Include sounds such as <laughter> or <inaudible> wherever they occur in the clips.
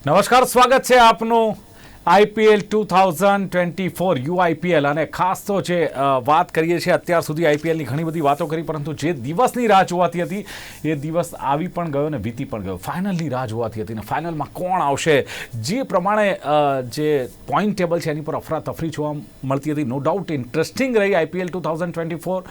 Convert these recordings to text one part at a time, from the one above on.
નમસ્કાર, સ્વાગત છે આપનું IPL two thousand twenty four યુઆઈપીએલ. અને ખાસ તો જે વાત કરીએ છીએ, અત્યાર સુધી આઈપીએલની ઘણી બધી વાતો કરી, પરંતુ જે દિવસની રાહ જોવાતી હતી, એ દિવસ આવી પણ ગયો ને વીતી પણ ગયો. ફાઇનલની રાહ જોવાતી હતી ને ફાઇનલમાં કોણ આવશે? જે પ્રમાણે જે પોઈન્ટ ટેબલ છે એની પર અફરાતફરી જોવા મળતી હતી. નો ડાઉટ ઇન્ટરેસ્ટિંગ રહી IPL two thousand twenty four.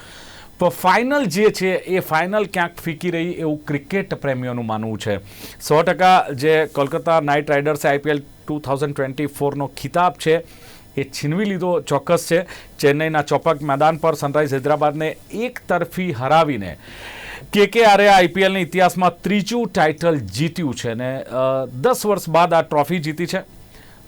Final જે છે એ ફાઇનલ ક્યાંક ફીકી રહી એવું ક્રિકેટ પ્રેમીઓનું માનવું છે. સો ટકા જે કોલકાતા નાઇટ રાઇડર્સે આઈપીએલ ટુ થાઉઝન્ડ ટ્વેન્ટી ફોરનો ખિતાબ છે, એ છીનવી લીધો ચોક્કસ છે. ચેન્નઈના ચોપક મેદાન પર સનરાઇઝ હૈદરાબાદને એક તરફી હરાવીને કે કે આરે આઈપીએલના ઇતિહાસમાં ત્રીજું ટાઇટલ જીત્યું છે ને દસ વર્ષ બાદ આ ટ્રોફી જીતી છે.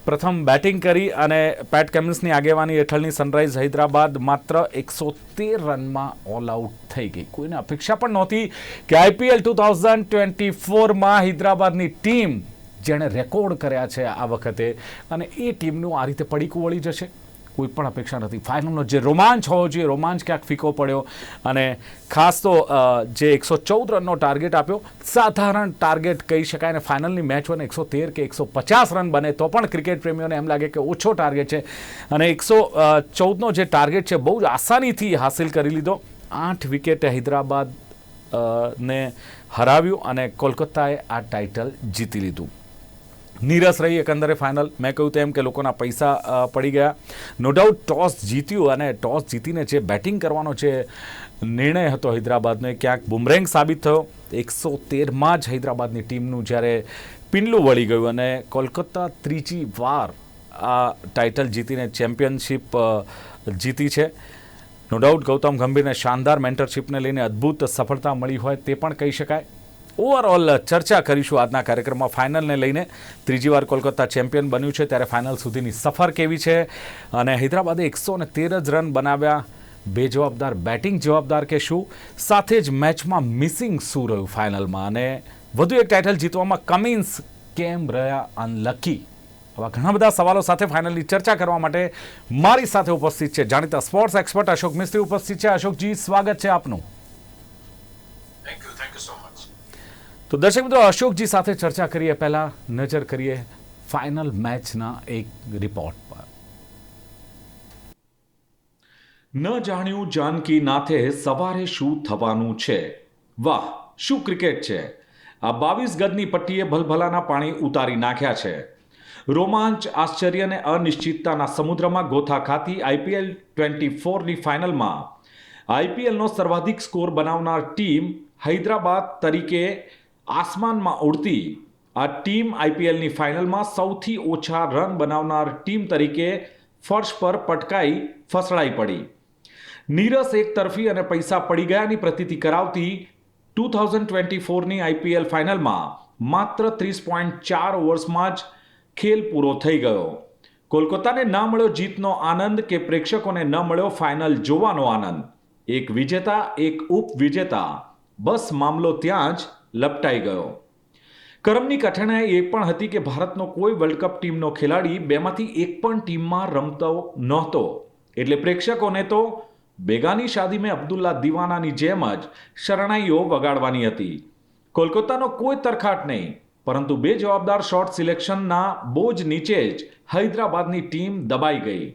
પ્રથમ બેટિંગ કરી અને પેટ કેમિન્સની આગેવાની હેઠળની સનરાઇઝ હૈદરાબાદ માત્ર એકસો તેર રનમાં ઓલ આઉટ થઈ ગઈ. કોઈને અપેક્ષા પણ નહોતી કે આઈપીએલ ટુ થાઉઝન્ડ ટ્વેન્ટી ફોરમાં હૈદરાબાદની ટીમ જેણે રેકોર્ડ કર્યા છે આ વખતે અને એ ટીમનું આ રીતે પડીકું વળી જશે. કોઈ પણ અપેક્ષા નથી. ફાઇનલનો જે રોમાંચ હોવો જોઈએ, રોમાંચ ક્યાંક ફીકો પડ્યો અને ખાસ તો જે એકસો ચૌદ રનનો ટાર્ગેટ આપ્યો, સાધારણ ટાર્ગેટ કહી શકાય અને ફાઇનલની મેચ હોય એકસો તેર કે એકસો પચાસ રન બને તો પણ ક્રિકેટ પ્રેમીઓને એમ લાગે કે ઓછો ટાર્ગેટ છે. અને એકસો ચૌદનો જે ટાર્ગેટ છે, બહુ જ આસાનીથી હાસિલ કરી લીધો. આઠ વિકેટે હૈદરાબાદ ને હરાવ્યું અને કોલકાતાએ આ ટાઇટલ જીતી લીધું. નીરસ રહી એકંદરે ફાઇનલ મેં કહ્યું તેમ કે લોકોના પૈસા પડી ગયા. નો ડાઉટ ટોસ જીત્યું અને ટોસ જીતીને જે બેટિંગ કરવાનો જે નિર્ણય હતો હૈદરાબાદનો, એ ક્યાંક બુમરેંગ સાબિત થયો. એકસો તેરમાં જ હૈદરાબાદની ટીમનું જ્યારે પિંડલું વળી ગયું અને કોલકાતા ત્રીજી વાર આ ટાઇટલ જીતીને ચેમ્પિયનશિપ જીતી છે. નો ડાઉટ ગૌતમ ગંભીરને શાનદાર મેન્ટરશિપને લઈને અદ્ભુત સફળતા મળી હોય તે પણ કહી શકાય. ઓવરઓલ ચર્ચા કરીશું આજના કાર્યક્રમમાં. ફાઇનલને લઈને ત્રીજી વાર કોલકાતા ચેમ્પિયન બન્યું છે. ત્યારે ફાઇનલ સુધીની સફર કેવી છે? અને હૈદરાબાદે એકસો ને તેર જ રન બનાવ્યા. બેજવાબદાર બેટિંગ જવાબદાર કે શું? સાથે જ મેચમાં મિસિંગ શું રહ્યું ફાઇનલમાં અને વધુ એક ટાઇટલ જીતવામાં કમિન્સ કેમ રહ્યા અનલકી આવા ઘણા બધા સવાલો સાથે ફાઇનલની ચર્ચા કરવા માટે મારી સાથે ઉપસ્થિત છે જાણીતા સ્પોર્ટ્સ એક્સપર્ટ અશોક મિસ્ત્રી ઉપસ્થિત છે. અશોકજી, સ્વાગત છે આપનું. તો દર્શક મિત્રો, અશોકજી સાથે ચર્ચા કરીએ. પહેલા નજર કરીએ ફાઇનલ મેચના એક રિપોર્ટ પર. ન જાણ્યું જાનકી નાથે સવારે શું થવાનું છે? વાહ, શું ક્રિકેટ છે? આ બાવીસ ગજની પટ્ટીએ ભલભલાના પાણી ઉતારી નાખ્યા છે. રોમાંચ, આશ્ચર્ય અને અનિશ્ચિતતાના સમુદ્રમાં ગોથા ખાતી આઈપીએલ ટ્વેન્ટી ફોરની ફાઇનલમાં. આઈપીએલનો સર્વાધિક સ્કોર બનાવનાર ટીમ હૈદરાબાદ તરીકે આસમાનમાં ઉડતી આ ટીમ આઈપીએલની ફાઇનલમાં સૌથી ઓછા રન બનાવનાર ટીમ તરીકે ફર્શ પર પટકાઈ ફસડાઈ પડી. નીરસ એકતરફી અને પૈસા પડી ગયાની પ્રતીતિ કરાવતી ટુ થાઉઝન્ડ ટ્વેન્ટી ફોરની આઈપીએલ ફાઇનલમાં માત્ર ત્રીસ પોઈન્ટ ચાર ઓવર્સમાં જ ખેલ પૂરો થઈ ગયો. કોલકાતાને ન મળ્યો જીતનો આનંદ કે પ્રેક્ષકોને ન મળ્યો ફાઇનલ જોવાનો આનંદ. એક વિજેતા, એક ઉપવિજેતા. બસ મામલો ત્યાં જ લપટાઈ ગયો. કરમની કઠણાઈ એ પણ હતી કે ભારતનો કોઈ વર્લ્ડ કપ ટીમનો ખેલાડી બેમાંથી એક પણ ટીમમાં રમતો નહોતો. એટલે પ્રેક્ષકોને તો બેગાની શાદી મેં અબ્દુલ્લા દિવાનાની જેમ જ શરણાઈઓ વગાડવાની હતી. કોલકાતાનો કોઈ તરખાટ નહીં, પરંતુ બે જવાબદાર શોર્ટ સિલેક્શનના બોજ નીચે જ હૈદરાબાદની ટીમ દબાઈ ગઈ.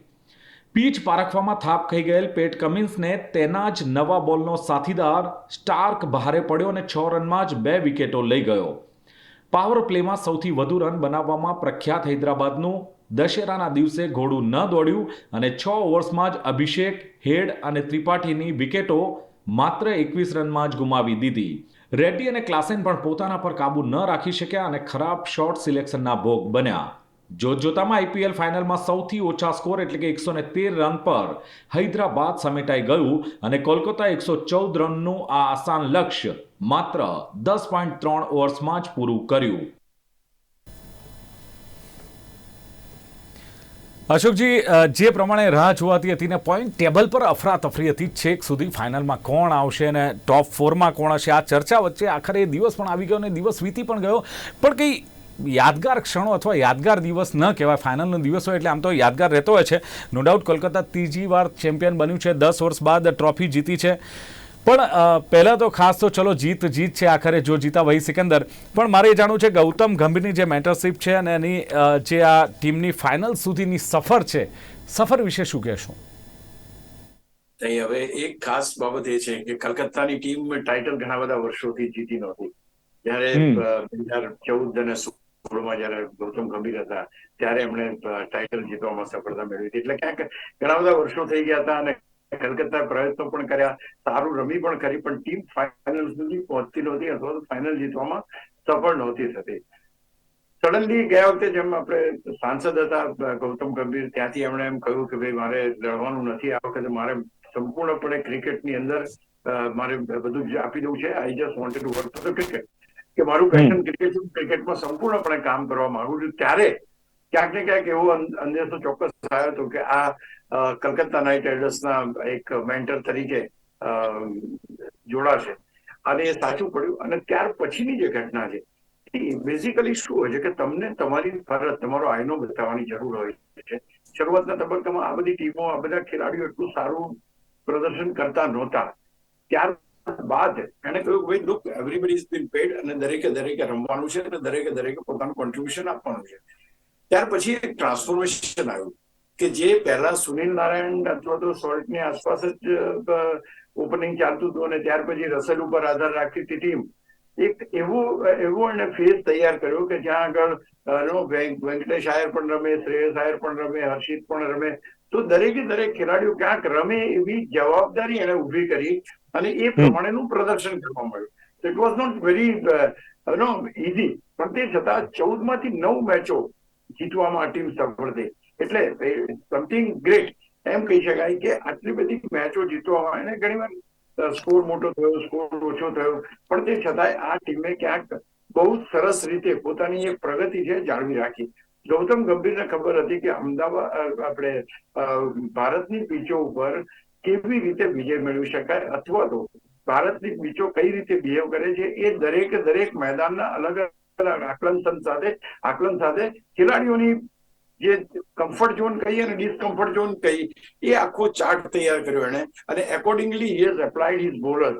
પીચ પારખવામાં થાપ ખાઈ ગયેલ પેટ કમિન્સને તેના જ નવા બોલનો સાથીદાર સ્ટાર્ક ભારે પડ્યો અને છ રનમાં જ બે વિકેટો લઈ ગયો. પાવર પ્લેમાં સૌથી વધુ રન બનાવવામાં પ્રખ્યાત હૈદરાબાદનું દશેરાના દિવસે ઘોડું ન દોડ્યું અને છ ઓવર્સમાં જ અભિષેક, હેડ અને ત્રિપાઠીની વિકેટો માત્ર એકવીસ રનમાં જ ગુમાવી દીધી. રેડ્ડી અને ક્લાસેન પણ પોતાના પર કાબુ ન રાખી શક્યા અને ખરાબ શોર્ટ સિલેક્શનના ભોગ બન્યા. જોત જોતામાં આઈપીએલ ફાઇનલમાં સૌથી ઓછા સ્કોર એટલે કે એકસો તેર રન પર હૈદરાબાદ સમેટાઈ ગયું અને કોલકાતા એકસો ચૌદ રનનું આ આસાન લક્ષ્ય માત્ર દસ પોઈન્ટ ત્રણ ઓવર્સમાં જ પૂરું કર્યું. અશોકજી જે પ્રમાણે રાહ જોવાતી હતી ને પોઈન્ટ ટેબલ પર અફરાતફરી હતી છેક સુધી ફાઇનલમાં કોણ આવશે ને ટોપ ફોરમાં કોણ હશે? આ ચર્ચા વચ્ચે આખરે એ દિવસ પણ આવી ગયો ને દિવસ વીતી પણ ગયો. પણ કંઈ યાદગાર ક્ષણો અથવા યાદગાર દિવસ ન કહેવાય. ફાઇનલનો દિવસ હોય એટલે આમ તો યાદગાર રહેતો હોય છે. નો ડાઉટ કોલકાતા ત્રીજી વાર ચેમ્પિયન બન્યું છે. દસ વર્ષ બાદ ટ્રોફી જીતી છે. પણ પહેલાં તો ખાસ તો ચલો જીત જીત છે આખરે. જો જીતા વહી સિકંદર. પણ મારે એ જાણવું છે ગૌતમ ગંભીરની જે મેન્ટરશીપ છે અને એની જે આ ટીમની ફાઇનલ સુધીની સફર છે સફર વિશે શું કહેશું? નહીં હવે એક ખાસ બાબત એ છે કે કલકત્તાની ટીમ ટાઇટલ ઘણા બધા વર્ષોથી જીતી નહોતી. જ્યારે બે હજાર ચૌદ અને સોળમાં જયારે ગૌતમ ગંભીર હતા, ત્યારે એમણે ટાઇટલ જીતવામાં સફળતા મેળવી હતી. એટલે ક્યાંક ઘણા બધા વર્ષો થઈ ગયા હતા અને કલકત્તા પ્રયત્નો પણ કર્યા. સારું રમી પણ કરી, પણ ટીમ ફાઇનલ સુધી પહોંચતી નહોતી, અથવા તો ફાઇનલ જીતવામાં સફળ નહોતી થતી. સડનલી ગયા વખતે જેમ આપણે સાંસદ હતા ગૌતમ ગંભીર, ત્યાંથી એમણે એમ કહ્યું કે ભાઈ, મારે લડવાનું નથી. આ વખતે મારે સંપૂર્ણપણે ક્રિકેટની અંદર મારે બધું આપી દઉં છે. I just wanted to work for cricket કે મારું પેશન ક્રિકેટ ક્રિકેટમાં સંપૂર્ણપણે કામ કરવા માંગુ છું. ત્યારે ક્યાંક ને ક્યાંક એવો અંદેશો ચોક્કસ થયો હતો કે આ કલકત્તા નાઇટ રાઇડર્સના એક મેન્ટર તરીકે જોડાશે. અને એ સાચું પડ્યું. અને ત્યાર પછીની જે ઘટના છે બેઝિકલી શું હોય છે કે તમને તમારી ફરજ તમારો આયનો બતાવવાની જરૂર હોય છે. શરૂઆતના તબક્કામાં આ બધી ટીમો આ બધા ખેલાડીઓ એટલું સારું પ્રદર્શન કરતા નહોતા. ત્યાર બાદ એને કહ્યું, ભાઈ look everybody is been paid અને દરેકે દરેકે રમવાનું છે અને દરેકે દરેકે પોતાનું કોન્ટ્રીબ્યુશન આપવાનું છે. ત્યાર પછી એક ટ્રાન્સફોર્મેશન આવ્યું કે જે પહેલા સુનિલ નારાયણ અથવા તો સોલ્ટની આસપાસ જ ઓપનિંગ ચાલતું હતું અને ત્યાર પછી રસેલ ઉપર આધાર રાખતી ટીમ એક એવો એવો એને ફેઝ તૈયાર કર્યો કે જ્યાં આગળ વેંક- વેંકટેશ આયર પણ રમે, શ્રેયસ આયર પણ રમે, હર્ષિત પણ રમે તો દરેકે દરેક ખેલાડીઓ ક્યાંક રમે એવી જવાબદારી એને ઊભી કરી અને એ પ્રમાણેનું પ્રદર્શન કરવા મળ્યું. It was not very no easy પણ તે છતાં ચૌદમાંથી નવ મેચો જીતવામાં ટીમ સફળ થઈ. એટલે સમથિંગ ગ્રેટ એમ કહી શકાય કે આટલી બધી મેચો જીતવામાં એને ઘણી વાર સ્કોર મોટો થયો સ્કોર ઓછો થયો. પણ તે છતાંય આ ટીમે ક્યાંક બહુ સરસ રીતે પોતાની એક પ્રગતિ છે જાળવી રાખી. ગૌતમ ગંભીરને ખબર હતી કે અમદાવાદ આપણે ભારતની પીચો ઉપર કેવી રીતે વિજય મેળવી શકાય અથવા તો ભારતની પીચો કઈ રીતે બિહેવ કરે છે, એ દરેક દરેક મેદાનના અલગ અલગ આકલન સાથે આકલન સાથે ખેલાડીઓની જે કમ્ફર્ટ ઝોન કહીએ અને ડિસ્કમ્ફર્ટ ઝોન કહી એ આખો ચાર્ટ તૈયાર કર્યો એને અને accordingly he has applied his bowler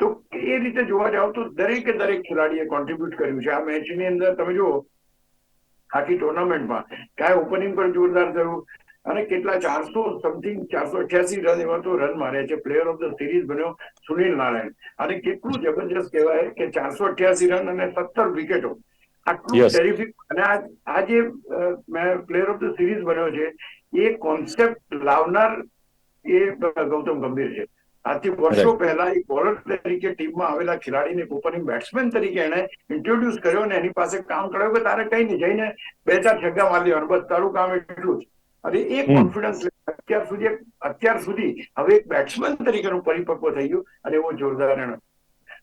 તો એ રીતે જોવા જાવ તો દરેકે દરેક ખેલાડીએ કોન્ટ્રીબ્યુટ કર્યું છે. આ મેચની અંદર તમે જુઓ આખી ટુર્નામેન્ટમાં કાંઈ ઓપનિંગ પણ જોરદાર થયું. અને કેટલા ચારસો સમથિંગ ચારસો અઠ્યાસી રન એવા તો રન માર્યા છે. પ્લેયર ઓફ ધ સિરીઝ બન્યો સુનિલ નારાયણ. અને કેટલું જબરજસ્ત કહેવાય કે ચારસો અઠ્યાસી રન અને સત્તર વિકેટો આટલું ટેરિફિક અને આ જે મેં પ્લેયર ઓફ ધ સિરીઝ બન્યો છે એ કોન્સેપ્ટ લાવનાર એ ગૌતમ ગંભીર છે. આજથી વર્ષો પહેલા એ બોલર તરીકે ટીમમાં આવેલા ખેલાડીને ઓપનિંગ બેટ્સમેન તરીકે એને ઇન્ટ્રોડ્યુસ કર્યો ને એની પાસે કામ કરાવ્યું કે તારે કઈ નહીં જઈને બે ચાર છગ્ગા મારી લેવાનું બસ તારું કામ એટલું જ. અને એ કોન્ફિડન્સ અત્યાર સુધી અત્યાર સુધી હવે એક બેટ્સમેન તરીકેનું પરિપક્વ થઈ ગયું અને એવો જોરદાર એનો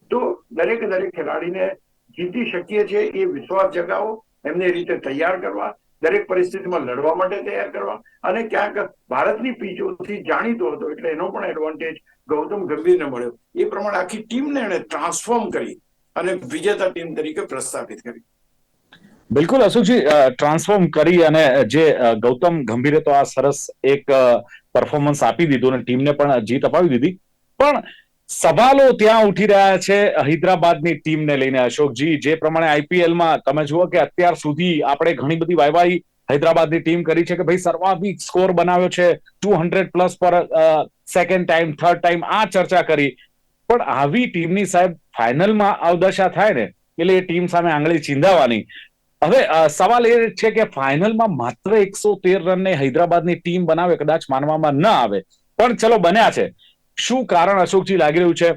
તો દરેક દરેક ખેલાડીને જીતી શકીએ છીએ એ વિશ્વાસ જગાવો એમને એ રીતે તૈયાર કરવા દરેક પરિસ્થિતિમાં લડવા માટે તૈયાર કરવા અને ક્યાંક ભારતની પીચોથી જાણીતો હતો એટલે એનો પણ એડવાન્ટેજ ગૌતમ ગંભીરને મળ્યો. એ પ્રમાણે આખી ટીમને એને ટ્રાન્સફોર્મ કરી અને વિજેતા ટીમ તરીકે પ્રસ્થાપિત કરી. બિલકુલ અશોકજી ટ્રાન્સફોર્મ કરી અને જે ગૌતમ ગંભીરે તો આ સરસ એક પરફોર્મન્સ આપી દીધું અને ટીમને પણ જીત અપાવી દીધી. પણ સવાલો ત્યાં ઉઠી રહ્યા છે હૈદરાબાદની ટીમને લઈને અશોકજી, જે પ્રમાણે આઈપીએલમાં તમે જુઓ કે અત્યાર સુધી આપણે ઘણી બધી વાયવાઈ હૈદરાબાદની ટીમ કરી છે કે ભાઈ સર્વાધિક સ્કોર બનાવ્યો છે, ટુ હંડ્રેડ પ્લસ પર સેકન્ડ ટાઈમ થર્ડ ટાઈમ આ ચર્ચા કરી. પણ આવી ટીમની સાહેબ ફાઇનલમાં અવદશા થાય ને, એટલે એ ટીમ સામે આંગળી ચીંધાવાની. હવે સવાલ એ છે કે ફાઇનલમાં માત્ર એકસો તેર રનને હૈદરાબાદની ટીમ બનાવે, કદાચ માનવામાં ન આવે. પણ ચલો બન્યા છે. શું કારણ અશોકજી લાગી રહ્યું છે?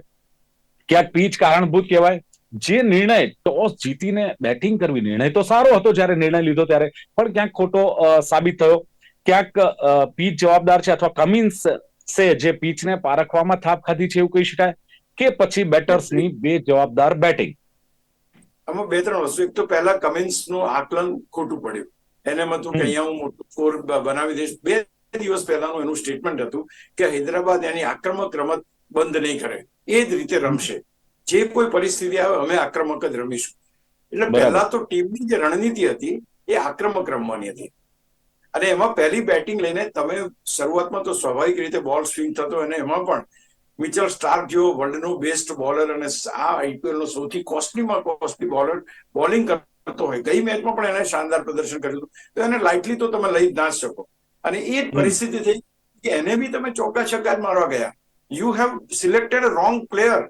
ક્યાંક પીચ કારણભૂત કહેવાય. જે નિર્ણય ટોસ જીતીને બેટિંગ કરવી, નિર્ણય તો સારો હતો જ્યારે નિર્ણય લીધો ત્યારે, પણ ક્યાંક ખોટો સાબિત થયો. ક્યાંક પીચ જવાબદાર છે અથવા કમિન્સ સે જે પીચને પારખવામાં થાપ ખાધી છે એવું કહી શકાય કે પછી બેટર્સની બે જવાબદાર બેટિંગ. આમાં બે ત્રણ વસ્તુ. એક તો પહેલા કમિન્સનું આકલન ખોટું પડ્યું. એને એમ હતું કે અહીંયા હું મોટું સ્કોર બનાવી દઈશ. બે દિવસ પહેલાનું એનું સ્ટેટમેન્ટ હતું કે હૈદરાબાદ એની આક્રમક રમત બંધ નહીં કરે. એ જ રીતે રમશે. જે કોઈ પરિસ્થિતિ આવે અમે આક્રમક જ રમીશું. એટલે પહેલા તો ટીમની જે રણનીતિ હતી એ આક્રમક રમવાની હતી. અને એમાં પહેલી બેટિંગ લઈને તમે શરૂઆતમાં તો સ્વાભાવિક રીતે બોલ સ્વિંગ થતો અને એમાં પણ મિચલ સ્ટાર્ક જેવો વર્લ્ડનો બેસ્ટ બોલર અને આ આઈપીએલ નો સૌથી કોસ્ટલીમાં કોસ્ટલી બોલર બોલિંગ કરતો હોય. ગઈ મેચમાં પણ એને શાનદાર પ્રદર્શન કર્યું તો એને લાઇટલી તો તમે લઈ જ ના શકો. અને એ જ પરિસ્થિતિ થઈ કે એને બી તમે ચોકા છક્કા જ મારવા ગયા. You have selected wrong player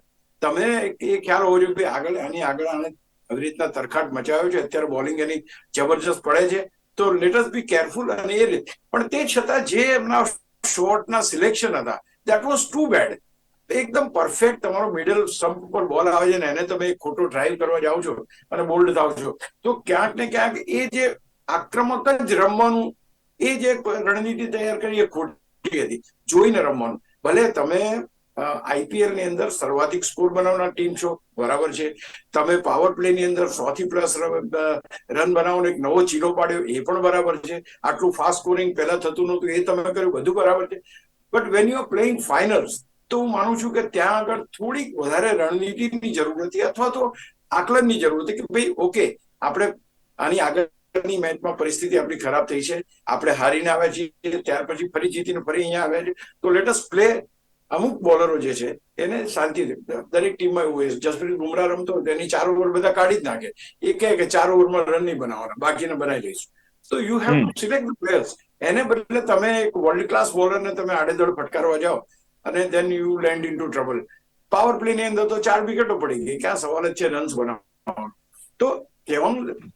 તમે એ ખ્યાલ હોવો જોઈએ કે આગળ આની આગળ આને આવી રીતના તરખાટ મચાવ્યો છે. અત્યારે બોલિંગ એની જબરજસ્ત પડે છે. તો લેટ બી કેરફુલ અને એ રીતે પણ તે છતાં જે એમના શોર્ટના સિલેક્શન હતા દેટ વોઝ ટુ બેડ એકદમ પરફેક્ટ તમારો મિડલ સ્ટમ્પ ઉપર બોલ આવે છે ને, એને તમે ખોટો ડ્રાઈવ કરવા જાઓ છો અને બોલ્ડ થાવ છો. તો ક્યાંક ને ક્યાંક એ જે આક્રમક જ રમવાનું, એ જે રણનીતિ તૈયાર કરી એ ખોટી હતી. જોઈને રમવાનું. ભલે તમે આઈપીએલની અંદર સર્વાધિક સ્કોર બનાવનાર ટીમ છો. બરાબર છે. તમે પાવર પ્લે ની અંદર સો થી પ્લસ રન બનાવવાનો એક નવો ચીલો પાડ્યો, એ પણ બરાબર છે. આટલું ફાસ્ટ સ્કોરિંગ પહેલા થતું નહોતું, એ તમે કર્યું, બધું બરાબર છે. But when you are playing finals તો હું માનું છું કે ત્યાં આગળ થોડીક વધારે રણનીતિની જરૂર હતી અથવા તો આકલનની જરૂર હતી કે ભાઈ ઓકે આપણે આની આગળની મેચમાં પરિસ્થિતિ આપણી ખરાબ થઈ છે, આપણે હારીને આવ્યા છીએ, ત્યાર પછી ફરી જીતીને ફરી અહીંયા આવ્યા છે તો લેટસ પ્લે અમુક બોલરો જે છે એને શાંતિ દરેક ટીમમાં એવું હોય જસપ્રીત બુમરાહ રમતો એની ચાર ઓવર બધા કાઢી જ નાખે. એ કહે કે ચાર ઓવરમાં રન નહીં બનાવવાના બાકીને બનાવી લઈશું તો you have to select the players એને બદલે તમે એક વર્લ્ડ ક્લાસ બોલરને તમે આડેધડ ફટકારવા જાઓ અને then you land into trouble power play ની અંદર તો ચાર વિકેટો પડી ગઈ. ક્યાં સવાલ જ છે રન્સ બનાવવાનો. તો કહેવાનું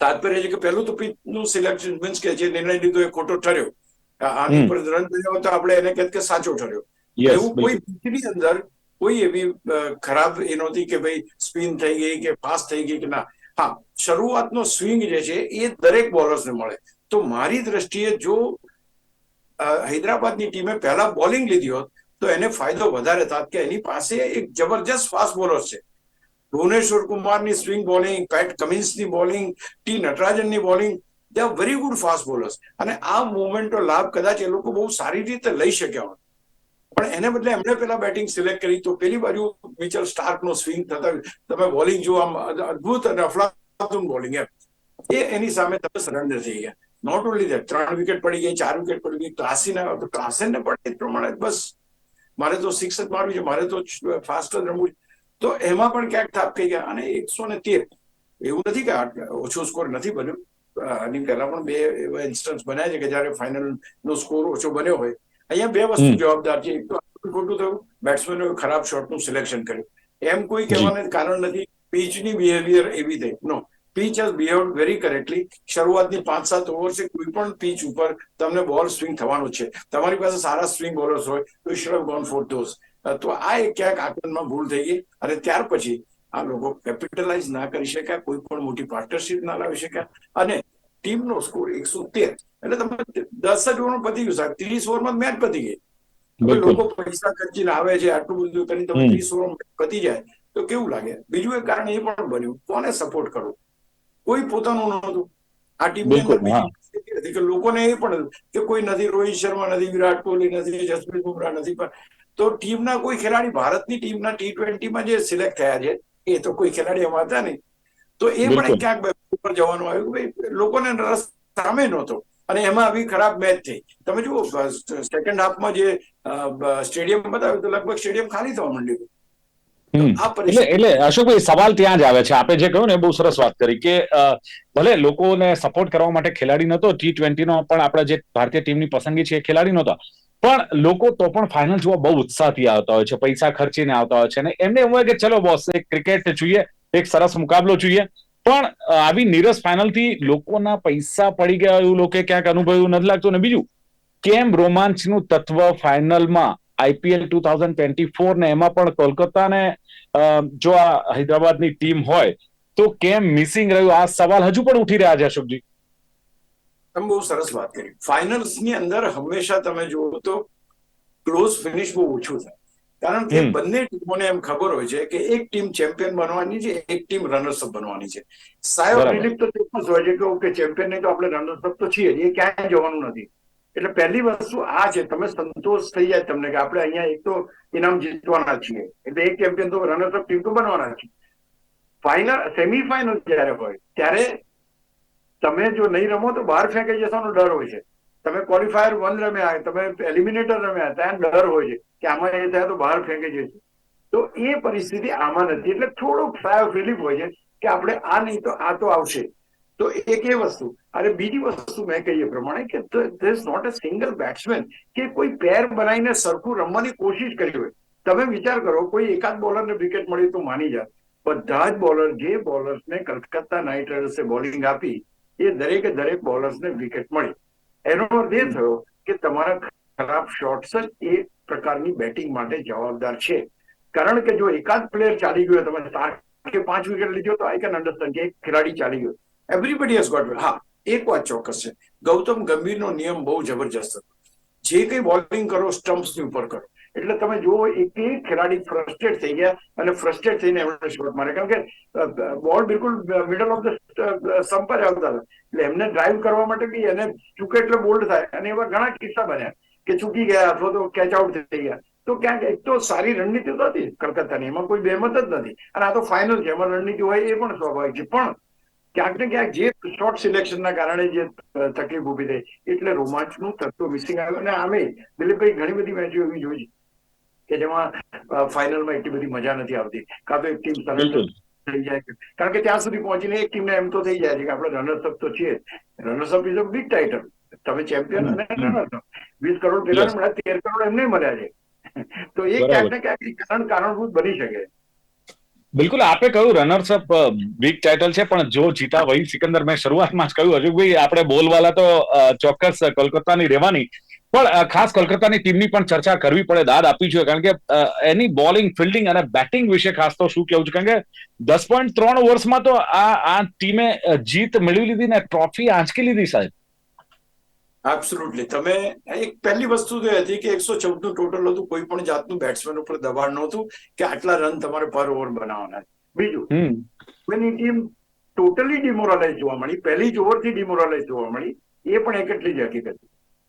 તાત્પર્ય છે કે પહેલું તો પિચનું સિલેક્શન મીન્સ કે જે નિર્ણય લીધો એ ખોટો ઠર્યો. આની પર રન બનાવો તો આપણે એને કહેત કે સાચો ઠર્યો. કોઈ પિચની અંદર કોઈ એવી ખરાબ એ નહોતી કે ભાઈ સ્પિન થઈ ગઈ કે ફાસ્ટ થઈ ગઈ કે ના. હા શરૂઆતનો સ્વિંગ જે છે એ દરેક બોલર્સને મળે. તો મારી દ્રષ્ટિએ જો હૈદરાબાદની ટીમે પહેલા બોલિંગ લીધી હોત તો એને ફાયદો વધારે થાત કે એની પાસે એક જબરજસ્ત ફાસ્ટ બોલર છે. ભુવનેશ્વર કુમારની સ્વિંગ બોલિંગ પેટ કમિન્સની bowling T નટરાજનની bowling they are very good fast bowlers અને આ મુવમેન્ટનો લાભ કદાચ એ લોકો બહુ સારી રીતે લઈ શક્યા હોત. પણ એને બદલે એમણે પેલા બેટિંગ સિલેક્ટ કરી. તો પેલી બાજુ મિચલ સ્ટાર્ક નો સ્વિંગ થતા તમે બોલિંગ જો આમ અદભુત અને અફલાતુન બોલિંગ એમ. એ એની સામે તમે સરેન્ડર થઈ ગયા. નોટ ઓનલી દેટ ત્રણ વિકેટ પડી ગઈ, ચાર વિકેટ પડી ગઈ. ક્લાસી ના, તો ક્લાસેને પડે એ પ્રમાણે બસ. મારે તો સિક્સ જ મારવી છે, મારે તો ફાસ્ટ જ રમવું તો એમાં પણ ક્યાંક થાપ થઈ ગયા. અને એકસો ને તેર. એવું નથી કે ઓછો સ્કોર નથી બન્યો. આની પહેલા પણ બે એવા ઇન્સ્ટન્સ બન્યા છે કે જયારે ફાઇનલ નો સ્કોર ઓછો બન્યો હોય. અહીંયા બે વસ્તુ. જવાબદાર છે. એક તો ખોટું થયું બેટ્સમેનો ખરાબ શોટનું સિલેક્શન કર્યું. એમ કોઈ કહેવાનું કારણ નથી પીચની બિહેવિયર એવી થઈ. No pitch has behave very correctly શરૂઆતની પાંચ સાત ઓવર છે કોઈ પણ પીચ ઉપર તમને બોલ સ્વિંગ થવાનું છે. તમારી પાસે સારા સ્વિંગ બોલર્સ હોય તો should have gone for those. તો આ એક ક્યાંક આકલનમાં ભૂલ થઈ ગઈ અને ત્યાર પછી આ લોકો કેપિટલાઇઝ ના કરી શક્યા કોઈ પણ મોટી પાર્ટનરશિપ ના લાવી શક્યા. અને ટીમનો સ્કોર એકસો તેર. એટલે તમે દસ જ ઓવરમાં પતી ગયું સાહેબ. ત્રીસ ઓવરમાં મેચ પતી ગઈ. લોકો પૈસા ખર્ચીને આવે છે આટલું બધું કરીને તમે ત્રીસ ઓવરમાં પતી જાય. તો કેવું લાગે? બીજું એક કારણ એ પણ બન્યું. કોને સપોર્ટ કરવો? કોઈ પોતાનું નહોતું. આ કે લોકોને એ પણ કે કોઈ નથી રોહિત શર્મા નથી વિરાટ કોહલી નથી જસપ્રીત બુમરાહ નથી. પણ તો ટીમના કોઈ ખેલાડી ભારતની ટીમના ટી ટ્વેન્ટીમાં જે સિલેક્ટ થયા છે એ તો કોઈ ખેલાડી એમાં હતા નહીં. તો એ પણ ક્યાંક ઉપર જવાનું આવ્યું ભાઈ લોકોને રસ સામે નહોતો. અને એમાં આવી ખરાબ મેચ થઈ. તમે જુઓ સેકન્ડ હાફમાં જે સ્ટેડિયમ બતાવ્યું તો લગભગ સ્ટેડિયમ ખાલી થવા માંડ્યું એટલે એટલે અશોકભાઈ સવાલ ત્યાં જ આવે છે. આપે જે કહ્યું ને બહુ સરસ વાત કરી કે ભલે લોકોને સપોર્ટ કરવા માટે ખેલાડી નતો ટી ટ્વેન્ટીનો પણ આપણા જે ભારતીય ટીમની પસંદગી છે એ ખેલાડી નહોતા. પણ લોકો તો પણ ફાઇનલ જોવા બહુ ઉત્સાહથી આવતા હોય છે પૈસા ખર્ચીને આવતા હોય છે. અને એમને એવું હોય કે ચલો બોસ એક ક્રિકેટ જોઈએ એક સરસ મુકાબલો જોઈએ. પણ આવી નીરસ ફાઇનલથી લોકોના પૈસા પડી ગયા એવું લોકો ક્યાંક અનુભવ્યું નથી લાગતું. ને બીજું, કેમ રોમાંચનું તત્વ ફાઇનલમાં IPL two thousand twenty four ને એમાં પણ કોલકાતાને જો આ હૈદરાબાદની ટીમ હોય, તો કેમ મિસિંગ રહ્યું? આ સવાલ હજુ પણ ઉઠી રહ્યા છે અશોકજી. તમે બહુ સરસ વાત કરી. ફાઇનલ્સની અંદર હંમેશા તમે જુઓ તો ક્લોઝ ફિનિશ બહુ ઓછું થાય. કારણ કે. બંને ટીમોને એમ ખબર હોય છે કે એક ટીમ ચેમ્પિયન બનવાની છે એક ટીમ રનર્સઅપ બનવાની છે. બરાબર. રિલીફ તો ચોક્કસ હોય છે કે ઓકે ચેમ્પિયન નહીં તો આપણે રનર્સઅપ તો છીએ એ ક્યાંય જવાનું નથી. એટલે પહેલી વસ્તુ આ છે તમે સંતોષ થઈ જાય તમને કે આપણે અહીંયા એક તો ઇનામ જીતવાના છીએ. એટલે એક ચેમ્પિયન તો રનર્સઅપ ટીમ તો બનવાના છે. ફાઇનલ સેમીફાઇનલ જ્યારે હોય ત્યારે તમે જો નહીં રમો તો બહાર ફેંકાઈ જવાનો ડર હોય છે. તમે ક્વોલિફાયર વન રમ્યા તમે એલિમિનેટર રમ્યા ત્યાં ડર હોય છે કે આમાં એ થયા તો બહાર ફેંકી જશે. તો એ પરિસ્થિતિ આમાં નથી. એટલે થોડુંક ફાયર ફિલિપ હોય છે કે આપણે આ નહીં તો આ તો આવશે. તો એક એ વસ્તુ. અને બીજી વસ્તુ મેં કહીએ પ્રમાણે કે ધર નોટ અ સિંગલ બેટ્સમેન કે કોઈ પેર બનાવીને સરખું રમવાની કોશિશ કરી હોય. તમે વિચાર કરો, કોઈ એકાદ બોલરને વિકેટ મળી તો માની જાય બધા જ બોલર જે બોલર્સને કલકત્તા નાઇટ રાઇડર્સે બોલિંગ આપી, એ દરેકે દરેક બોલર્સને વિકેટ મળી. એનો અર્થ એ થયો કે તમારા ખરાબ શોટ્સ જ એ પ્રકારની બેટિંગ માટે જવાબદાર છે. કારણ કે જો એકાદ પ્લેયર ચાલી ગયો તમે ચાર કે પાંચ વિકેટ લીધો તો આઈ કેન અન્ડરસ્ટેન્ડ કે એક ખેલાડી ચાલી ગયો. એવરીબડી હેઝ ગોટ હા, એક વાત ચોક્કસ છે. ગૌતમ ગંભીરનો નિયમ બહુ જબરજસ્ત હતો. જે કઈ બોલિંગ કરો સ્ટમ્પ્સની ઉપર કરો. એટલે તમે જુઓ એક એક ખેલાડી ફ્રસ્ટ્રેટ થઈ ગયા અને ફ્રસ્ટ્રેટ થઈને એમણે શોટ મારે કારણ કે બોલ બિલકુલ મિડલ ઓફ ધ સ્ટમ્પ જ આવતા હતા. એટલે એમને ડ્રાઈવ કરવા માટે બી એને ચૂકે એટલે બોલ્ડ થાય. અને એવા ઘણા કિસ્સા બન્યા કે ચૂકી ગયા અથવા તો કેચ આઉટ થઈ ગયા. તો ક્યાંક એક તો સારી રણનીતિ તો હતી કલકત્તાની. એમાં કોઈ બેમત જ નથી. અને આ તો ફાઇનલ છે. એમાં રણનીતિ હોય એ પણ સ્વાભાવિક છે. પણ ક્યાંક ને ક્યાંક જે શોર્ટ સિલેક્શનના કારણે જે તકલીફ ઊભી થઈ, એટલે રોમાંચનું તત્વ મિસિંગ આવ્યું. અને આમે દિલીપભાઈ ઘણી બધી મેચો એવી જોઈ કે જેમાં ફાઇનલમાં એટલી બધી મજા નથી આવતી. કાં તો એક ટીમ સરળ થઈ જાય કારણ કે ત્યાં સુધી પહોંચીને એક ટીમને એમ તો થઈ જાય છે કે આપણે રનર્સઅપ તો છીએ runners up is a big title તમે ચેમ્પિયન અને રનર્સઅપ વીસ કરોડ પેલા મળ્યા તેર કરોડ એમને મળ્યા છે. <laughs> તો એ ક્યાંક ને ક્યાંક કારણ કારણભૂત બની શકે. બિલકુલ આપે કહ્યું રનર્સઅપ બિગ ટાઇટલ છે પણ જો જીતા વહી સિકંદર મેં શરૂઆતમાં જ કહ્યું અજુભાઈ આપણે બોલવાલા તો ચોક્કસ કોલકાતાની રહેવાની. પણ ખાસ કોલકાતાની ટીમની પણ ચર્ચા કરવી પડે દાદ આપી છે કારણ કે એની બોલિંગ ફિલ્ડિંગ અને બેટિંગ વિશે ખાસ તો શું કેવું છે? કારણ કે દસ પોઈન્ટ ત્રણ વર્ષમાં તો આ આ ટીમે જીત મેળવી લીધી ને ટ્રોફી આંચકી લીધી સાહેબ. એબ્સોલ્યુટલી તમે એક પહેલી વસ્તુ તો હતી કે એકસો ચૌદનું ટોટલ હતું કોઈ પણ જાતનું બેટ્સમેન ઉપર દબાણ નહોતું કે આટલા રન તમારે પર ઓવર બનાવવાના. બીજું એની ટીમ ટોટલી ડિમોરલાઇઝ જોવા મળી પહેલી જ ઓવરથી ડિમોરલાઇઝ જોવા મળી એ પણ એક એટલી જ હકીકત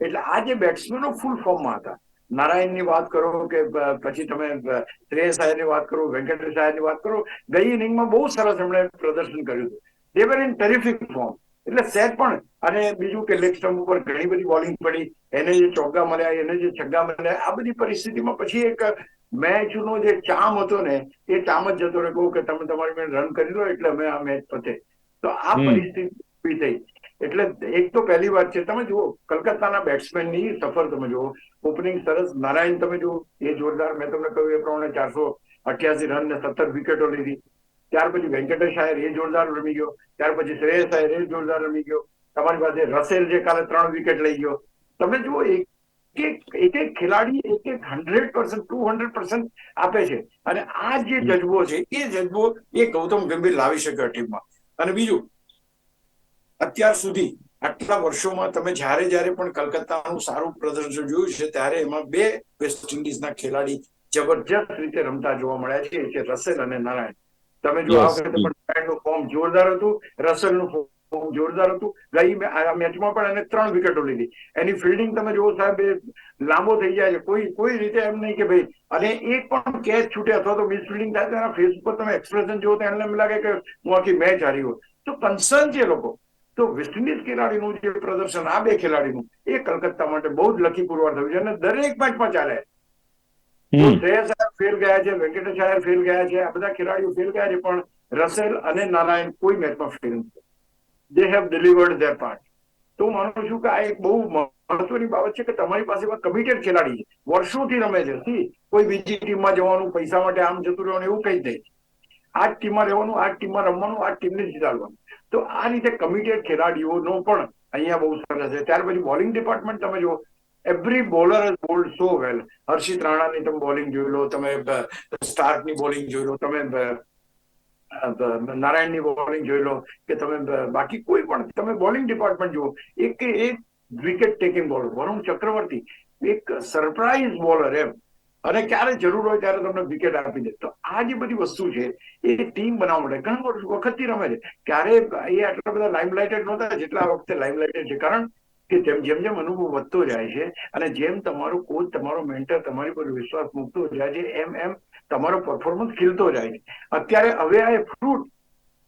એટલે આ જે બેટ્સમેનો ફૂલ ફોર્મમાં હતા. નારાયણની વાત કરો કે પછી તમે શ્રેયસ આયરની વાત કરો વેંકટેશ આયરની વાત કરો ગઈ ઇનિંગમાં બહુ સરસ એમણે પ્રદર્શન કર્યું હતું. They were in terrific form એટલે સેટ પણ અને બીજું કે લેગ સ્ટમ્પ ઉપર ઘણી બધી બોલિંગ પડી એને જે ચોગ્ગા મળ્યા એને જે છગ્ગા મળ્યા આ બધી પરિસ્થિતિમાં પછી એક મેચનો જે ચામ હતો ને એ ચામ જ જતો રહ્યો કે તમે તમારી મેં રન કરી લો એટલે અમે આ મેચ પતે. તો આ પરિસ્થિતિ થઈ. એટલે એક તો પહેલી વાત છે, તમે જુઓ, કલકત્તાના બેટ્સમેનની સફર તમે જુઓ ઓપનિંગ સરસ, નારાયણ તમે જુઓ, એ જોરદાર, મેં તમને કહ્યું એ પ્રમાણે ચારસો અઠ્યાસી રન ને સત્તર વિકેટો લીધી. ત્યાર પછી વેંકટેશ આયર એ જોરદાર રમી ગયો, ત્યાર પછી શ્રેયસ આયર એ જોરદાર રમી ગયો, તમારી પાસે રસેલ જે કાલે ત્રણ વિકેટ લઈ ગયો. તમે જુઓ, એક એક એક ખેલાડી એક એક hundred percent two hundred percent આપે છે. અને આ જે જજ્બો છે, એ જજ્બો એ ગૌતમ ગંભીર લાવી શકે ટીમમાં અને બીજું અત્યાર સુધી આટલા વર્ષોમાં તમે જ્યારે જ્યારે પણ કલકત્તાનું સારું પ્રદર્શન જોયું છે ત્યારે એમાં બે વેસ્ટ ઇન્ડિઝના ખેલાડી જબરજસ્ત રીતે રમતા જોવા મળ્યા છે છે રસેલ અને નારાયણ. તમે જો આ વખતે પણ નારાયણનું ફોર્મ જોરદાર હતું રસેલનું ફોર્મ જોરદાર હતું ગઈ મેચમાં પણ એને ત્રણ વિકેટો લીધી. એની ફિલ્ડિંગ તમે જુઓ સાહેબ એ લાંબો થઈ જાય છે. કોઈ કોઈ રીતે એમ નહીં કે ભાઈ અને એક પણ કેચ છૂટે અથવા તો મિસ ફિલ્ડિંગ થાય તો એના ફેસ ઉપર તમે એક્સપ્રેશન જુઓ તો એને એમ લાગે કે હું આખી મેચ હારી હોય તો કન્સર્ન છે લોકો. તો વેસ્ટ ઇન્ડિઝ ખેલાડીનું જે પ્રદર્શન આ બે ખેલાડીનું એ કલકત્તા માટે બહુ જ લકી પુરવાર થયું છે અને દરેક મેચમાં ચાલે. શ્રેયસ આયર ફેલ ગયા છે વેંકટેશ આયર ફેલ ગયા છે આ બધા ખેલાડીઓ ફેલ ગયા છે પણ રસેલ અને નારાયણ કોઈ મેચમાં ફેલ નથી. They have delivered their part તો હું માનું છું કે આ એક બહુ મહત્વની બાબત છે કે તમારી પાસે કમિટેડ ખેલાડી છે. વર્ષોથી રમે છે. સી કોઈ બીજી ટીમમાં જવાનું પૈસા માટે આમ જતું રહેવાનું એવું કઈ નહીં. આ જ ટીમમાં રહેવાનું આ જ ટીમમાં રમવાનું આ જ ટીમને જીતાડવાનું. તો આ રીતે કમિટેડ ખેલાડીઓનો પણ અહીંયા બહુ સરસ છે. ત્યાર પછી બોલિંગ ડિપાર્ટમેન્ટ તમે જુઓ every bowler has bowled so well Harshit રાણાની તમે બોલિંગ જોઈ લો, તમે સ્ટાર્કની બોલિંગ જોઈ લો, તમે નારાયણની બોલિંગ જોઈ લો, કે તમે બાકી કોઈ પણ, તમે બોલિંગ ડિપાર્ટમેન્ટ જુઓ, એક એક wicket taking bowler Varun Chakravarthy, એક સરપ્રાઇઝ બોલર એમ. અને ક્યારે જરૂર હોય ત્યારે તમને વિકેટ આપી દે. તો આ જે બધી વસ્તુ છે, એ ટીમ બનાવવા માટે ઘણા વખતથી રમે છે. ક્યારે એ આટલા બધા લાઇમલાઇટેડ નહોતા, જેટલા વખતે લાઇમલાઇટેડ છે. કારણ કે જેમ જેમ જેમ અનુભવ વધતો જાય છે અને જેમ તમારો કોચ તમારો મેન્ટર તમારી પર વિશ્વાસ મૂકતો જાય છે, એમ એમ તમારો પરફોર્મન્સ ખીલતો જાય છે. અત્યારે હવે આ ફ્રૂટ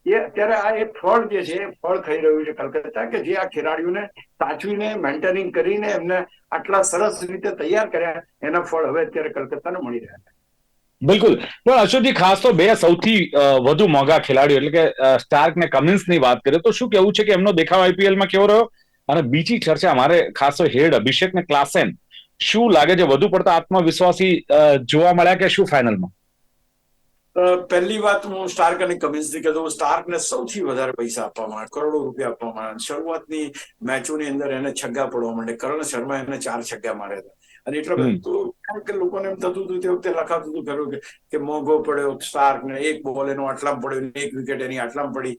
એ અત્યારે આ એક ફળ જે છે, એ ફળ થઈ રહ્યું છે કલકત્તા કે જે આ ખેલાડીઓને સાચવીને મેન્ટેનિંગ કરીને એમને આટલા સરસ રીતે તૈયાર કર્યા, એના ફળ હવે અત્યારે કલકત્તાને મળી રહ્યા છે. બિલકુલ. પણ અશોકજી, ખાસ તો બે સૌથી વધુ મોંઘા ખેલાડીઓ, એટલે કે સ્ટાર્ક ને કમિન્સની વાત કરીએ, તો શું કેવું છે કે એમનો દેખાવ આઈપીએલમાં કેવો રહ્યો? અને બીજી ચર્ચા અમારે ખાસ તો હેડ અભિષેક ને ક્લાસેન શું લાગે છે, વધુ પડતા આત્મવિશ્વાસી જોવા મળ્યા કે શું ફાઇનલમાં પહેલી વાત હું સ્ટાર્ક અને કમિન્સથી કહેતો સ્ટાર્કને સૌથી વધારે પૈસા આપવામાં કરોડો રૂપિયા આપવામાં આવે શરૂઆતની મેચોની અંદર એને છગ્ગા પડવા માંડે કરણ શર્મા એને ચાર છગ્ગા માર્યા હતા. અને એટલા. બધા કે લોકોને એમ થતું હતું તે વખતે લખાતું હતું ખરું કે કે મોંઘો પડ્યો સ્ટાર્ક ને એક બોલ એનો આટલામાં પડ્યો એક વિકેટ એની આટલામાં પડી.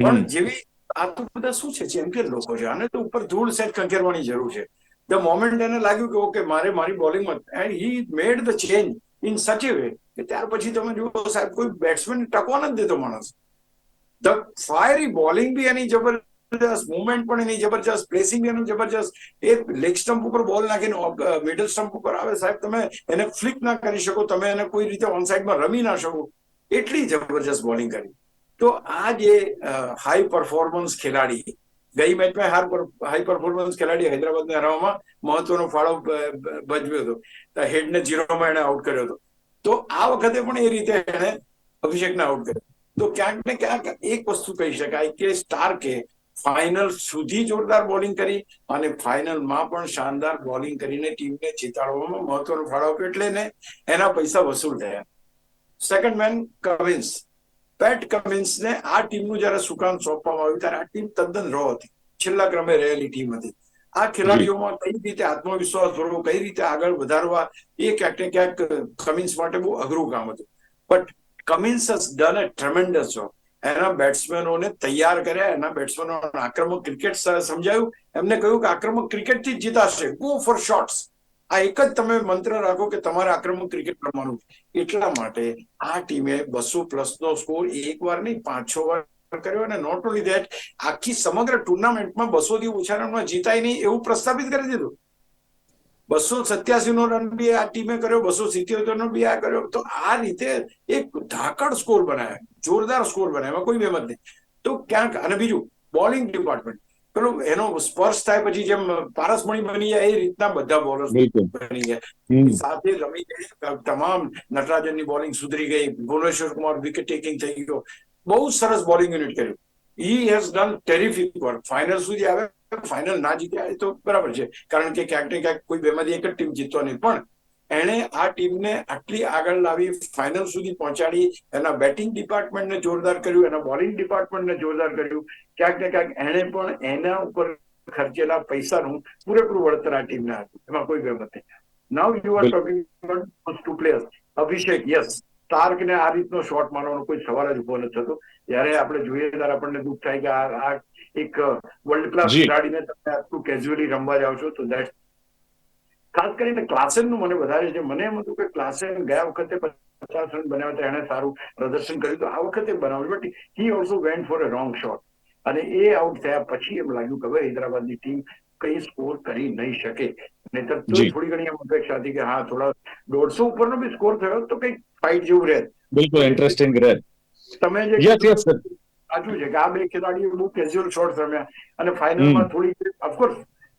પણ જેવી આ તો બધા શું છે ચેમ્પિયન લોકો છે. આને તો ઉપર ધૂળ સેટ ખંખેરવાની જરૂર છે. ધ મોમેન્ટ એને લાગ્યું કે ઓકે મારે મારી બોલિંગમાં and he made the change in such a way કે ત્યાર પછી તમે જુઓ સાહેબ, કોઈ બેટ્સમેન ટકવા નથી દેતો માણસ. ધ ફાયરી બોલિંગ બી એની જબરજસ્ત મુવમેન્ટ પણ એની જબરજસ્ત પ્લેસિંગ બી એનું જબરજસ્ત. એ લેગ સ્ટમ્પ ઉપર બોલ નાખીને મિડલ સ્ટમ્પ ઉપર આવે સાહેબ, તમે એને ફ્લિક ના કરી શકો, તમે એને કોઈ રીતે ઓન સાઈડમાં રમી ના શકો. એટલી જબરજસ્ત બોલિંગ કરી. તો આ જે હાઈ પરફોર્મન્સ ખેલાડી, ગઈ મેચમાં હાર હાઈ પરફોર્મન્સ ખેલાડી હૈદરાબાદને હરાવવામાં મહત્વનો ફાળો ભજવ્યો હતો. હેડને ઝીરોમાં એને આઉટ કર્યો હતો. તો આ વખતે પણ એ રીતે એને અભિષેકને આઉટ કર્યો. તો ક્યાંક ને ક્યાંક એક વસ્તુ કહી શકાય કે સ્ટાર્કે ફાઇનલ સુધી જોરદાર બોલિંગ કરી અને ફાઇનલમાં પણ શાનદાર બોલિંગ કરીને ટીમને જીતાડવામાં મહત્વનો ફાળો આપ્યો એટલે એને એના પૈસા વસૂલ થયા. સેકન્ડ મેન કવિન્સ પેટ કમિન્સને આ ટીમનું જયારે સુકાન સોંપવામાં આવ્યું ત્યારે આ ટીમ તદ્દન રો હતી. છેલ્લા ક્રમે રહેલી ટીમ હતી. આ ખેલાડીઓમાં કઈ રીતે આત્મવિશ્વાસ ભરવો કઈ રીતે આગળ વધારવા એ ક્યાંક ને ક્યાંક કમિન્સ માટે બહુ અઘરું કામ હતું. But Cummins has done a tremendous job. એના બેટ્સમેનોને તૈયાર કર્યા એના બેટ્સમેનો આક્રમક ક્રિકેટ સમજાયું. એમને કહ્યું કે આક્રમક ક્રિકેટથી જ જીતાશે. ગો ફોર શોટ્સ આ એક જ તમે મંત્ર રાખો કે તમારે આક્રમક ક્રિકેટ રમવાનું એટલા માટે આ ટીમે બસો પ્લસ નો સ્કોર એક વાર નહીં પાંચ છ વાર કર્યો અને નોટ ઓનલી દેટ આખી સમગ્ર ટુર્નામેન્ટમાં બસો થી ઓછા જીતાય નહીં એવું પ્રસ્થાપિત કરી દીધું. બસો સત્યાસી નો રન બી આ ટીમે કર્યો બસો સિત્યોતેર નો બી આ કર્યો. તો આ રીતે એક ધાકડ સ્કોર બનાવ્યા જોરદાર સ્કોર બનાવ્યા કોઈ બેમત નહીં. તો ક્યાંક અને બીજું બોલિંગ ડિપાર્ટમેન્ટ પેલો એનો સ્પર્શ થાય પછી જેમ પારસમણી બની જાય એ રીતના બધા બોલર્સ બની ગયા સાથે રમી ગઈ તમામ નટરાજનની બોલિંગ સુધરી ગઈ ભુવનેશ્વર કુમાર વિકેટ ટેકિંગ થઈ ગયો. બહુ સરસ બોલિંગ યુનિટ કર્યું. He has done terrific work final સુધી આવે ફાઇનલ ના જીત્યા એ તો બરાબર છે. કારણ કે ક્યાંક ને ક્યાંક કોઈ બેમાંથી એક જ ટીમ જીતતો નહીં. પણ એણે આ ટીમને આટલી આગળ લાવી ફાઇનલ સુધી પહોંચાડી એના બેટિંગ ડિપાર્ટમેન્ટને જોરદાર કર્યું એના બોલિંગ ડિપાર્ટમેન્ટને જોરદાર કર્યું. ક્યાંક ને ક્યાંક એણે પણ એના ઉપર ખર્ચેલા પૈસાનું પૂરેપૂરું વળતર આ ટીમને આપ્યું. એમાં કોઈ ગમત નહીં. Now you are talking about two players Abhishek yes Starc ને આ રીતનો શોટ મારવાનો કોઈ સવાલ જ ઊભો નથી થતો. જ્યારે આપણે જોઈએ ત્યારે આપણને દુઃખ થાય કે આ એક વર્લ્ડ ક્લાસ ખેલાડીને તમે આટલું કેઝ્યુઅલી રમવા જાવ છો તો દેટ ખાસ કરીને ક્લાસેનનું મને વધારે છે. મને એમ હતું કે ક્લાસેન ગયા વખતે પચાસ રન બનાવ્યા હતા એણે સારું પ્રદર્શન કર્યું તો આ વખતે બનાવ્યું but he also went for a wrong shot અને એ આઉટ થયા પછી એમ લાગ્યું કે હવે હૈદરાબાદની ટીમ કઈ સ્કોર કરી નહીં શકે. નહીતર થોડી ઘણી એમ અપેક્ષા હતી કે હા થોડા દોઢસો ઉપરનો બી સ્કોર થયો તો કંઈક ફાઇટ જેવું રહે. બિલકુલ ઇન્ટરેસ્ટિંગ રહે. તમે જે સાચું છે કે આ બે ખેલાડીઓ બહુ કેઝ્યુઅલ શોટ રમ્યા અને ફાઇનલમાં થોડી ઓફકોર્સ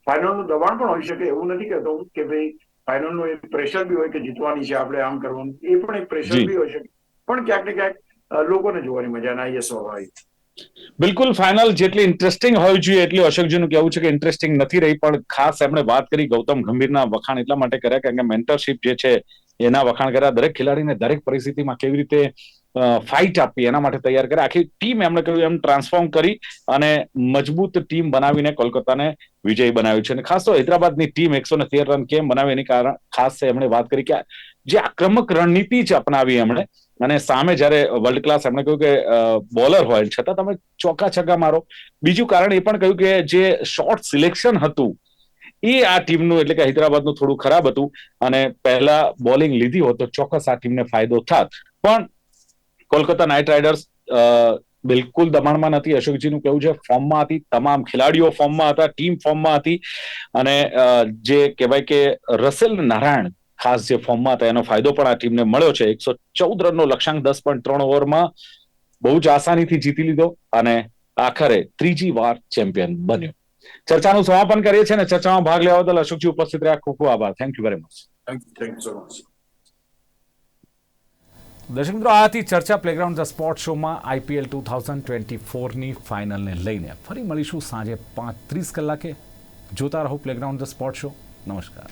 ફાઇનલનું દબાણ પણ હોઈ શકે એવું નથી કહેતો કે ભાઈ ફાઇનલનું એક પ્રેશર બી હોય કે જીતવાની છે આપણે આમ કરવાનું એ પણ એક પ્રેશર બી હોઈ શકે. પણ ક્યાંક ને ક્યાંક લોકોને જોવાની મજા ના આવીએ સ્વાભાવિક. બિલકુલ ફાઇનલ જેટલી ઇન્ટરેસ્ટિંગ હોવી જોઈએ એટલી અશોકજીનું કહેવું છે કે ઇન્ટરેસ્ટિંગ નથી રહી, પણ ખાસ એમણે વાત કરી ગૌતમ ગંભીરના વખાણ એટલા માટે કર્યા કારણ કે મેન્ટરશિપ જે છે, એના વખાણ કર્યા. દરેક ખેલાડીને દરેક પરિસ્થિતિમાં કેવી રીતે ફાઇટ આપવી એના માટે તૈયાર કર્યા. આખી ટીમ એમણે કહ્યું, એમ ટ્રાન્સફોર્મ કરી અને મજબૂત ટીમ બનાવીને કોલકાતાને વિજય બનાવ્યું છે. અને ખાસ તો હૈદરાબાદની ટીમ એકસો ને તેર રન કેમ બનાવી? એની કારણ, ખાસ એમણે વાત કરી કે જે આક્રમક રણનીતિ જ અપનાવી એમણે. અને સામે જ્યારે વર્લ્ડ ક્લાસ એમણે કહ્યું કે બોલર હોય, છતાં તમે ચોકા છક્કા મારો. બીજું કારણ એ પણ કહ્યું કે જે શોર્ટ સિલેક્શન હતું, એ આ ટીમનું એટલે કે હૈદરાબાદનું થોડું ખરાબ હતું. અને પહેલા બોલિંગ લીધી હોત તો ચોક્કસ આ ટીમને ફાયદો થાત. પણ કોલકાતા નાઇટ રાઇડર્સ બિલકુલ દબાણમાં નથી. અશોકજીનું કહેવું છે? ફોર્મમાં હતી, તમામ ખેલાડીઓ ફોર્મમાં હતા, ટીમ ફોર્મમાં હતી. અને જે કહેવાય કે રસેલ નારાયણ ખાસ જે ફોર્મમાં હતા એનો ફાયદો પણ આ ટીમને મળ્યો છે. એકસો ચૌદ રનનો લક્ષ્યાંક દસ પોઈન્ટ ત્રણ ઓવરમાં બહુ જ આસાનીથી જીતી લીધો અને આખરે ત્રીજી વાર ચેમ્પિયન બન્યો. ચર્ચાનું સમાપન કરીએ છીએ અને ચર્ચામાં ભાગ લેવા બદલ અશોકજી ઉપસ્થિત રહ્યા. ખૂબ ખૂબ આભાર. Thank you very much thank you so much દર્શક મિત્રો આથી ચર્ચા પ્લેગ્રાઉન્ડ ધ સ્પોર્ટ શોમાં આઈપીએલ ટુ થાઉઝન્ડ ટ્વેન્ટી ફોરની ફાઇનલને લઈને ફરી મળીશું સાંજે પાંચ ત્રીસ કલાકે. જોતા રહો પ્લેગ્રાઉન્ડ ધ સ્પોર્ટ શો નમસ્કાર.